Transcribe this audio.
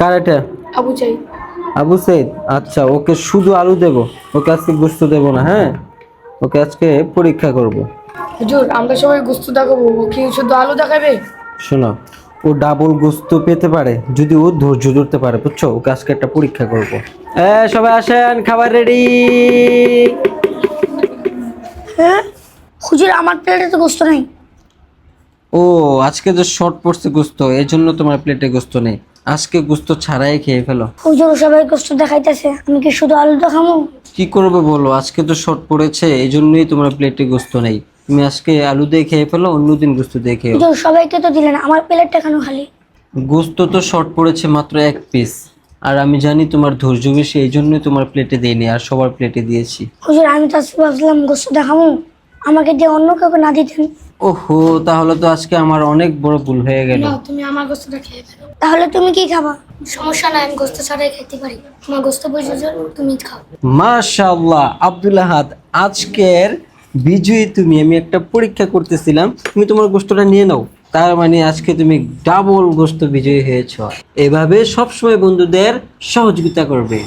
কার এটা? আবু চাই আবু সৈদ আচ্ছা ওকে শুধু আলু দেব? ওকে আজকে গোস্ত দেব না হ্যাঁ? ওকে আজকে পরীক্ষা করব। হুজুর আমরা সবাই গুস্তু দেখাবো। ও কি শুধু আলু দেখাবে? শোনো ও ডাবল গোস্ত পেতে পারে যদি ও ধৈর্য ধরতে পারে বুঝছ? ওকে আজকে একটা পরীক্ষা করব। এ সবাই আসেন খাবার রেডি! হ্যাঁ? হুজুর আমার প্লেটে তো গোস্ত নাই। ও আজকে তো শর্ট পড়ছে গোস্ত এই জন্য তোমার প্লেটে গোস্ত নেই। আজকে গোস্ত ছাড়াই খেয়ে ফেলো। হুজুর সবাই গোস্ত দেখাইতেছে আমি কি শুধু আলু দেখামো? কি করবে বলো আজকে তো শর্ট পড়েছে এই জন্যই তোমার প্লেটে গোস্ত নেই। তুমি আজকে আলু দিয়ে খেয়ে ফেলো অন্যদিন গোস্ত দিয়ে খেও হুজুর সবাইকে তো দিলেন আমার প্লেটটা কেন খালি? গোস্ত তো শর্ট পড়েছে মাত্র এক পিস আর আমি জানি তোমার ধৈর্য বেশি এই জন্যই তোমার প্লেটে দেইনি আর সবার প্লেটে দিয়েছি। হুজুর আমি তো আজকে ভাবছিলাম গোস্ত দেখামো। আমাকে দিয়ে অন্য কাউকে না দিতেন। ওহো তাহলে তো আজকে আমার অনেক বড় ভুল হয়ে গেল। তুমি আমার গোস্তটা খেয়ে ফেলো। তাহলে তুমি কি খাবা? সমস্যা নাই আমি গোস্ত ছাড়াই খেতে পারি। আমার গোস্ত বুঝে তুমি খাও। মাশাআল্লাহ আব্দুল আহাদ আজকের বিজয়ী তুমি। আমি একটা পরীক্ষা করতেছিলাম তুমি তোমার গোস্তটা নিয়ে নাও। তার মানে আজকে তুমি ডাবল গোস্ত বিজয়ী হয়েছ। এভাবে সবসময় বন্ধুদের সহযোগিতা করবে।